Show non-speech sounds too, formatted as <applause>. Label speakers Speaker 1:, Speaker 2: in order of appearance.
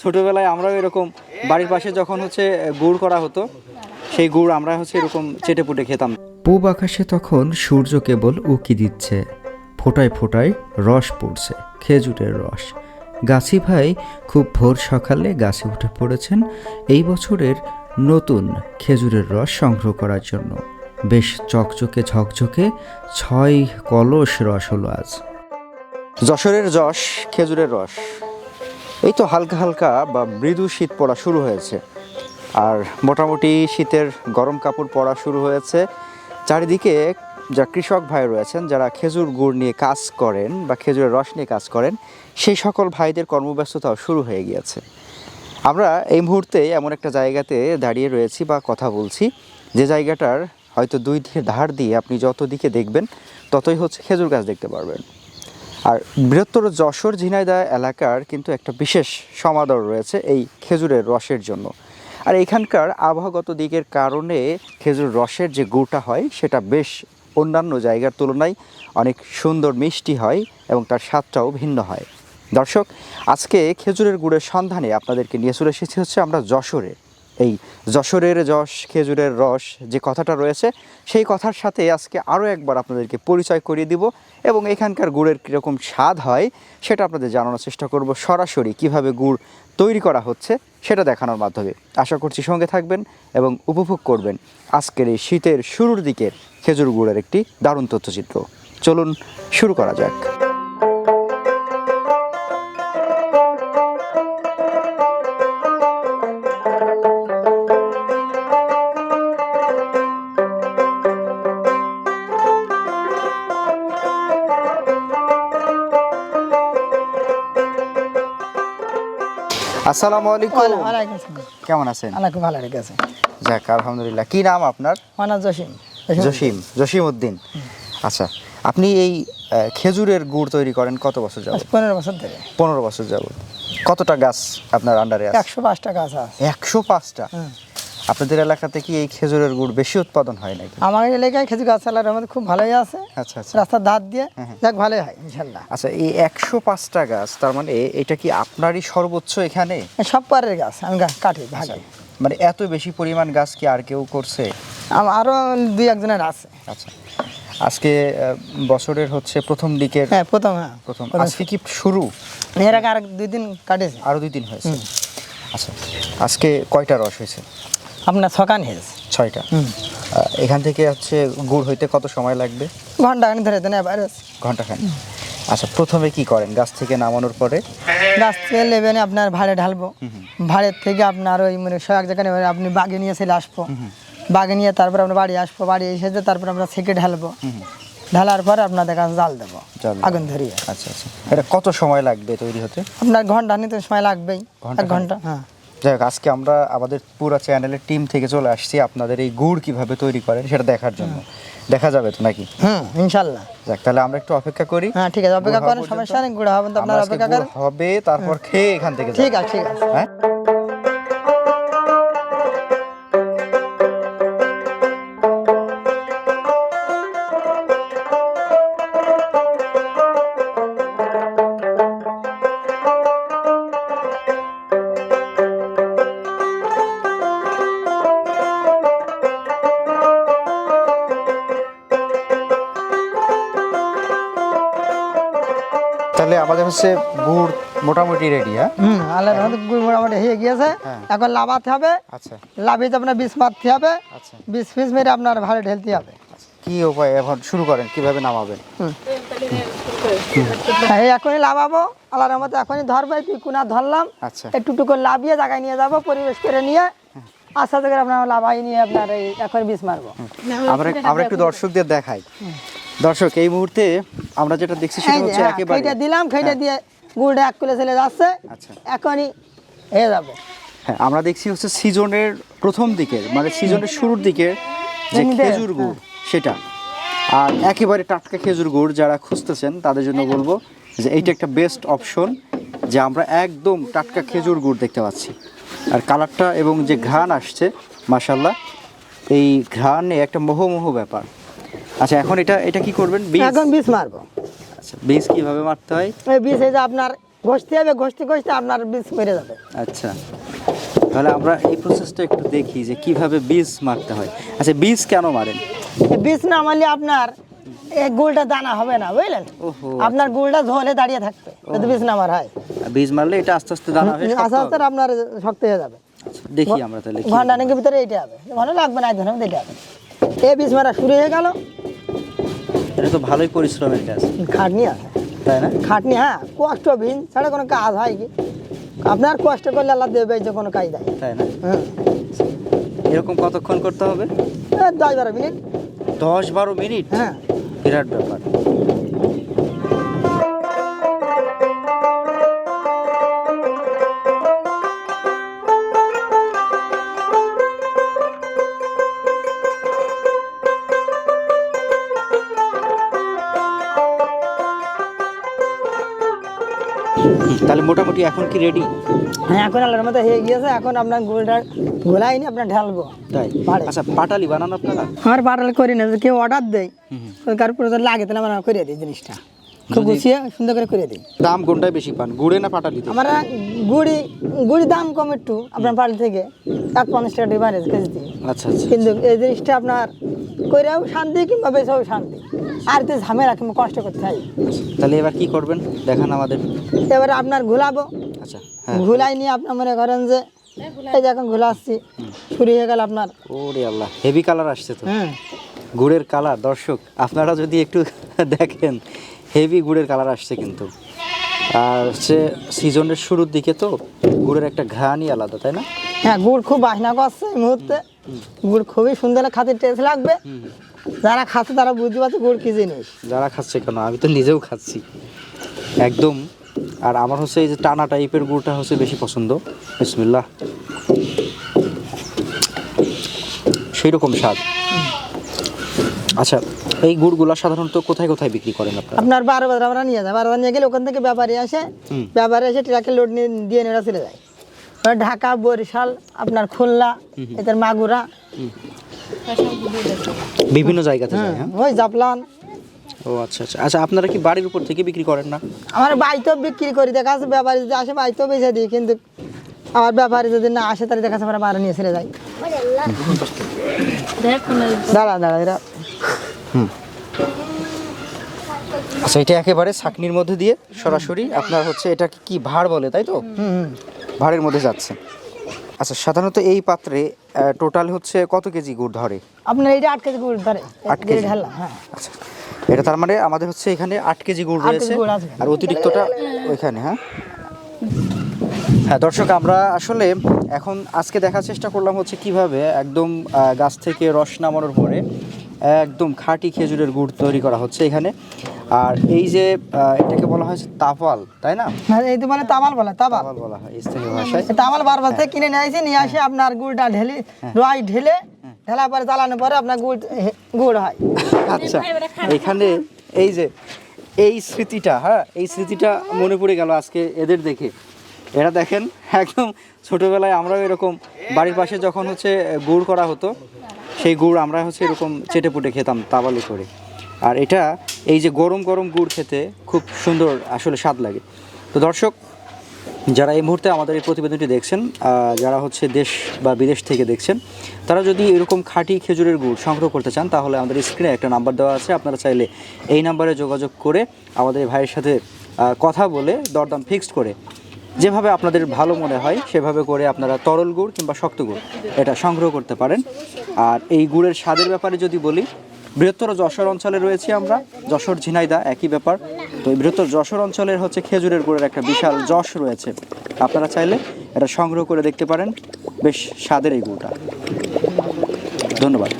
Speaker 1: ছোটবেলায় আমরাও এরকম বাড়ির পাশে যখন হচ্ছে গুড় করা হতো সেই গুড় আমরা হচ্ছে এরকম চেটে পুটে খেতাম।
Speaker 2: পূব আকাশে তখন সূর্য কেবল উকি দিচ্ছে ফোটায় ফোটায় রস পড়ছে খেজুরের রস। গাছি ভাই খুব ভোর সকালে গাছে উঠে পড়েছেন এই বছরের নতুন খেজুরের রস সংগ্রহ করার জন্য। বেশ চকচকে ঝকঝকে ছয় কলস রস হলো আজ।
Speaker 1: যশোরের যশ খেজুরের রস। এই তো হালকা হালকা বা মৃদু শীত পড়া শুরু হয়েছে। আর মোটামুটি শীতের গরম কাপড় পরা শুরু হয়েছে। চারিদিকে যা কৃষক ভাই রয়েছেন, যারা খেজুর গুড় নিয়ে কাজ করেন বা খেজুরের রস নিয়ে কাজ করেন, সেই সকল ভাইদের কর্মব্যস্ততাও শুরু হয়ে গিয়েছে। আমরা এই মুহূর্তে এমন একটা জায়গাতে দাঁড়িয়ে রয়েছি বা কথা বলছি। যে জায়গাটার হয়তো দুই ধার দিয়ে আপনি যত দিকে দেখবেন, ততই হচ্ছে খেজুর গাছ দেখতে পারবেন। আর বৃহত্তর যশোর ঝিনাইদহ এলাকার কিন্তু একটা বিশেষ সমাদর রয়েছে এই খেজুরের রসের জন্য। আর এখানকার আবহাওয়াগত দিকের কারণে খেজুর রসের যে গুড়টা হয়, সেটা বেশ অন্যান্য জায়গার তুলনায় অনেক সুন্দর মিষ্টি হয় এবং তার স্বাদটাও ভিন্ন হয়। দর্শক, আজকে খেজুরের গুড়ের সন্ধানে আপনাদেরকে নিয়ে চলে এসেছি হচ্ছে আমরা যশোরে। এই যশোরের যশ, খেজুরের রস যে কথাটা রয়েছে, সেই কথার সাথে আজকে আরও একবার আপনাদেরকে পরিচয় করিয়ে দিব এবং এখানকার গুড়ের কীরকম স্বাদ হয় সেটা আপনাদের জানানোর চেষ্টা করব সরাসরি, কীভাবে গুড় তৈরি করা হচ্ছে সেটা দেখানোর মাধ্যমে। আশা করছি সঙ্গে থাকবেন এবং উপভোগ করবেন আজকের এই শীতের শুরুর দিকের খেজুর গুড়ের একটি দারুণ তথ্যচিত্র। চলুন শুরু করা যাক। আসসালামু আলাইকুম। কেমন আছেন?
Speaker 3: আল্লাহ খুব ভালো রেখেছে
Speaker 1: যাক আলহামদুলিল্লাহ। কি নাম আপনার?
Speaker 3: মানা জসিম।
Speaker 1: জসিম জসিম উদ্দিন আচ্ছা আপনি এই খেজুরের গুড় তৈরি করেন কত বছর যাবত
Speaker 3: পনেরো বছর ধরে।
Speaker 1: পনেরো বছর যাবত কতটা গাছ আপনার আন্ডারে আছে?
Speaker 3: একশো পাঁচটা গাছ আছে।
Speaker 1: একশো পাঁচটা। আপনাদের এলাকাতে কি এই খেজুরের গুড় বেশি উৎপাদন হয় নাকি?
Speaker 3: আমার এলাকায় খেজুর গাছ আল্লাহর রহমতে খুব ভালোই আছে।
Speaker 1: আচ্ছা আচ্ছা।
Speaker 3: রাস্তার ধার দিয়ে যাক ভালোই হয় ইনশাল্লাহ।
Speaker 1: আচ্ছা এই একশো পাঁচটা গাছ তার মানে এটা কি আপনারই সর্বোচ্চ এখানে?
Speaker 3: সব পারের গাছ আমি কাটি ভাগে
Speaker 1: মানে এত বেশি পরিমাণ গাছ কি আর কেউ করছে?
Speaker 3: আরও দুই একজনের আছে।
Speaker 1: আচ্ছা আজকে বছরের হচ্ছে প্রথম দিকে
Speaker 3: হ্যাঁ প্রথম হ্যাঁ।
Speaker 1: প্রথম। আজকে কি শুরু?
Speaker 3: এর আগে আর দুই দিন কাটেছে
Speaker 1: আরও দুই দিন হয়েছে। আচ্ছা আজকে কয়টা রস হয়েছে?
Speaker 3: আপনার সকান হেজ
Speaker 1: ছয়টা। এখান থেকে হচ্ছে গুড় হইতে কত সময় লাগবে?
Speaker 3: ঘণ্টা খানি ধরে দেন এবার
Speaker 1: ঘণ্টা খান আচ্ছা প্রথমে কি করেন? গাছ থেকে নামানোর পরে?
Speaker 3: গাছ থেকে লেবেনে আপনার ভাড়ে ঢালবো। ভাড়ের থেকে আপনার ওই মানে এক জায়গায় আপনি বাগে নিয়ে চলে আসব। বাগে নিয়ে তারপর আমরা বাড়ি আসব বাড়ি এসে যে তারপর আমরা ছেঁকে ঢালবো। ঢালার পরে আপনাদের কাছে জাল দেবো আগুন ধরিয়ে।
Speaker 1: আচ্ছা আচ্ছা। এটা কত সময় লাগবে তৈরি হতে?
Speaker 3: আপনার ঘণ্টা নিতে সময় লাগবেই এক ঘণ্টা হ্যাঁ।
Speaker 1: যাই আজকে আমরা আমাদের পুরো চ্যানেলের টিম থেকে চলে আসছি আপনাদের এই গুড় কীভাবে তৈরি করেন সেটা দেখার জন্য। দেখা যাবে তো নাকি?
Speaker 3: হুম ইনশাল্লাহ।
Speaker 1: যাক তাহলে আমরা একটু অপেক্ষা করি।
Speaker 3: হ্যাঁ ঠিক আছে অপেক্ষা করেন সমস্যা নেই গুড় হবে আপনার অপেক্ষা করেন।
Speaker 1: হবে তারপর খেয়ে এখান থেকে
Speaker 3: ঠিক আছে ঠিক আছে।
Speaker 1: হ্যাঁ? তাহলে আমাদের হচ্ছে গুড় মোটামুটি রেডি হ্যাঁ?
Speaker 3: হুম আল্লাহ রহমতে গুড় মোটামুটি হয়ে গিয়েছে।
Speaker 1: হ্যাঁ।
Speaker 3: এখন লাভাতে হবে।
Speaker 1: আচ্ছা।
Speaker 3: লাভিয়ে তো আপনার বিষ মারতে হবে।
Speaker 1: আচ্ছা।
Speaker 3: বিষ ফিস মেরে আপনার ভাড়ে ঢেলতে হবে।
Speaker 1: কি উপায় এখন শুরু করেন? কীভাবে নামাবেন?
Speaker 3: হ্যাঁ এখনই লাভাবো। আল্লাহ রহমতে এখনই ধরবে তুই কুনা ধরলাম।
Speaker 1: আচ্ছা।
Speaker 3: একটু টুকু লাভিয়ে জায়গায় নিয়ে যাব পরিবেশ করে নিয়ে। আস্তে আস্তে করে আপনার লাভাই নিয়ে আপনার এই এখন বিষ মারবো।
Speaker 1: আমরা আমরা একটু দর্শকদের দেখাই। দর্শক এই মুহূর্তে আমরা যেটা দেখছি সেটা হচ্ছে
Speaker 3: হ্যাঁ,
Speaker 1: একেবারে
Speaker 3: খেইটা দিলাম খেইটা
Speaker 1: হ্যাঁ।
Speaker 3: দিয়ে গুড়টা এক করে চলে যাচ্ছে।
Speaker 1: আচ্ছা।
Speaker 3: এখনই হয়ে যাবে।
Speaker 1: হ্যাঁ আমরা দেখছি হচ্ছে সিজনের প্রথম দিকের মানে সিজনের শুরুর দিকে যে খেজুর গুড় সেটা। আর একেবারে টাটকা খেজুর গুড় যারা খুঁজতেছেন তাদের জন্য বলব যে এইটা একটা বেস্ট অপশন যে আমরা একদম টাটকা খেজুর গুড় দেখতে পাচ্ছি। আর কালারটা এবং যে ঘ্রাণ আসছে মাসাল্লাহ এই ঘ্রাণ একটা মোহমোহ ব্যাপার। আচ্ছা এখন এটা এটা কি করবেন? বীজ?
Speaker 3: এখন বিষ মারবো।
Speaker 1: আচ্ছা বীজ কীভাবে মারতে হয়?
Speaker 3: এই বিষ এই যে আপনার ঘষতে হবে ঘষতে ঘষতে আপনার বীজ মেরে যাবে।
Speaker 1: আচ্ছা তাহলে আমরা এই প্রসেসটা একটু দেখি যে কীভাবে বীজ মারতে হয়। আচ্ছা বীজ কেন মারেন?
Speaker 3: এই বীজ না মারলে আপনার এই গুড়টা দানা হবে না বুঝলেন?
Speaker 1: ওহো
Speaker 3: আপনার গুড়টা ঝোলে দাঁড়িয়ে থাকবে যদি বীজ না মারা হয়।
Speaker 1: বীজ মারলে এটা আস্তে আস্তে দানা হয়ে শক্ত
Speaker 3: আস্তে আস্তে আপনার শক্ত হয়ে যাবে।
Speaker 1: আচ্ছা, দেখি আমরা তাহলে
Speaker 3: ঘণ্টা নাকি ভিতরে এটা হবে। ভালো লাগবে না একজন এটা হবে। এই বীজ মারা শুরু হয়ে গেল।
Speaker 1: এটা তো ভালোই পরিশ্রমের কাজ।
Speaker 3: খাটনি আছে।
Speaker 1: তাই না?
Speaker 3: খাটনি হ্যাঁ কষ্ট ভিন ছাড়া কোনো কাজ হয় কি? আপনার কষ্ট করলে আল্লাহ দেবে যে কোনো কাজ দেয়
Speaker 1: তাই না?
Speaker 3: হ্যাঁ
Speaker 1: এরকম কতক্ষণ করতে হবে?
Speaker 3: দশ বারো মিনিট।
Speaker 1: দশ বারো মিনিট?
Speaker 3: হ্যাঁ।
Speaker 1: বিরাট ব্যাপার। মোটামুটি এখন কি রেডি
Speaker 3: হ্যাঁ এখন আল্লাহর মতো হয়ে গিয়েছে এখন আপনার গোলটা গোলাইনি আপনার ঢালবো।
Speaker 1: তাই। আচ্ছা পাটালি বানান আপনারা?
Speaker 3: আমার পাটাল করি না কেউ অর্ডার দেয় কারোর লাগে তাহলে আমরা করে দিই জিনিসটা। গুছিয়ে সুন্দর করে করে দিই।
Speaker 1: দাম কোনটাই বেশি পান? গুড়ে না পাটালিতে
Speaker 3: আমরা গুড়ি গুড়ি দাম কম একটু আপনার পাটাল থেকে। এক পঞ্চাশ টাকা দিয়ে বাইরে কেজি দিয়ে।
Speaker 1: আচ্ছা আচ্ছা
Speaker 3: কিন্তু এই জিনিসটা আপনার কইরাও শান্তি কিংবা বেচাও শান্তি। আর তো ঝামেলা কিংবা কষ্ট করতে হয়।
Speaker 1: তাহলে এবার কি করবেন? দেখান আমাদের।
Speaker 3: এবারে আপনার ঘুলাবো।
Speaker 1: আচ্ছা হ্যাঁ।
Speaker 3: ঘুলাই নিয়ে আপনার মনে করেন যে এই যে এখন ঘুলা আসছি শুরু হয়ে গেল আপনার।
Speaker 1: ওরে আল্লাহ হেভি কালার আসছে তো।
Speaker 3: হ্যাঁ।
Speaker 1: গুড়ের কালার দর্শক আপনারা যদি একটু <laughs> দেখেন হেভি গুড়ের কালার আসছে কিন্তু। আর হচ্ছে সিজনের শুরুর দিকে তো গুড়ের একটা ঘ্রাণই আলাদা তাই না?
Speaker 3: হ্যাঁ গুড় খুব বাসনা করছে এই মুহূর্তে। গুড় খুবই সুন্দর খাতির টেস্ট লাগবে। যারা খাচ্ছে তারা বুঝতে পারছে গুড় কি জিনিস।
Speaker 1: যারা খাচ্ছে কেন? আমি তো নিজেও খাচ্ছি। একদম। আর আমার হচ্ছে এই যে টানা টাইপের গুড়টা হচ্ছে বেশি পছন্দ। বিসমিল্লাহ। সেই রকম স্বাদ। আচ্ছা এই গুড়গুলা সাধারণত কোথায় কোথায় বিক্রি করেন আপনারা?
Speaker 3: আপনার বারো বাজার আমরা নিয়ে যায় বারো বাজার নিয়ে গেলে ওখান থেকে ব্যাপারী আসে। ব্যাপারী এসে ট্রাকে লোড নিয়ে দিয়ে নেওয়া চলে যায়। ঢাকা বরিশাল আপনার খুলনা এদের মাগুরা।
Speaker 1: বিভিন্ন জায়গাতে যায় হ্যাঁ?
Speaker 3: ওই জাপলান
Speaker 1: ও আচ্ছা আচ্ছা। আচ্ছা আপনারা কি বাড়ির উপর থেকে বিক্রি করেন না?
Speaker 3: আমার বাইতেও বিক্রি করি দেখা যাচ্ছে ব্যাপারী যদি আসে বাইতেও বেঁচে দিই কিন্তু আমার ব্যাপারী যদি না আসে তাহলে দেখা যাচ্ছে আমরা বাইরে নিয়ে চলে যাই। দাঁড়া দাঁড়া এরা
Speaker 1: আচ্ছা এটা একেবারে ছাকনির মধ্যে দিয়ে সরাসরি আপনার হচ্ছে এটা কি ভাড় বলে তাই তো। ভাড়ের মধ্যে যাচ্ছে। আচ্ছা সাধারণত এই পাত্রে টোটাল হচ্ছে কত কেজি গুড় ধরে?
Speaker 3: আপনার এইটা আট কেজি গুড় ধরে।
Speaker 1: আট কেজি?
Speaker 3: ঢালা হ্যাঁ।
Speaker 1: আচ্ছা এটা তার মানে আমাদের হচ্ছে এখানে আট কেজি গুড় রয়েছে আর অতিরিক্তটা ওইখানে হ্যাঁ? হ্যাঁ দর্শক আমরা আসলে এখন আজকে দেখার চেষ্টা করলাম হচ্ছে কীভাবে একদম গাছ থেকে রস নামানোর পরে একদম খাঁটি খেজুরের গুড় তৈরি করা হচ্ছে এখানে। আর এই যে এটাকে বলা হয় তাপাল তাই না?
Speaker 3: হ্যাঁ, এই তো মানে তামাল বলে
Speaker 1: তাপাল বলা হয় স্থানীয় ভাষায়।
Speaker 3: তামাল বারবার থেকে কিনে নিয়ে আসি নিয়ে আসে আপনার গুড়টা ঢেলে রয় ঢেলে ঢেলা পরে চালানোর পরে আপনার গুড় গুড় হয়।
Speaker 1: আচ্ছা এখানে এই যে এই স্মৃতিটা হ্যাঁ এই স্মৃতিটা মনে পড়ে গেল আজকে এদের দেখে। এরা দেখেন একদম ছোটবেলায় আমরাও এরকম বাড়ির পাশে যখন হচ্ছে গুড় করা হতো সেই গুড় আমরা হচ্ছে এরকম চেটে পুটে খেতাম তাবালি করে। আর এটা, এই যে গরম গরম গুড় খেতে খুব সুন্দর আসলে স্বাদ লাগে। তো দর্শক, যারা এই মুহূর্তে আমাদের এই প্রতিবেদনটি দেখছেন যারা হচ্ছে দেশ বা বিদেশ থেকে দেখছেন, তারা যদি এরকম খাঁটি খেজুরের গুড় সংগ্রহ করতে চান, তাহলে আমাদের স্ক্রিনে একটা নাম্বার দেওয়া আছে। আপনারা চাইলে এই নাম্বারে যোগাযোগ করে আমাদের ভাইয়ের সাথে কথা বলে দরদাম ফিক্সড করে যেভাবে আপনাদের ভালো মনে হয়, সেভাবে করে আপনারা তরল গুড় কিংবা শক্ত গুড় এটা সংগ্রহ করতে পারেন। আর এই গুড়ের স্বাদের ব্যাপারে যদি বলি, বৃহত্তর যশোর অঞ্চলে রয়েছি আমরা, যশোর ঝিনাইদা, একই ব্যাপার। তো এই বৃহত্তর যশোর অঞ্চলের হচ্ছে খেজুরের গুড়ের একটা বিশাল যশ রয়েছে। আপনারা চাইলে এটা সংগ্রহ করে দেখতে পারেন, বেশ স্বাদের এই গুড়টা। ধন্যবাদ।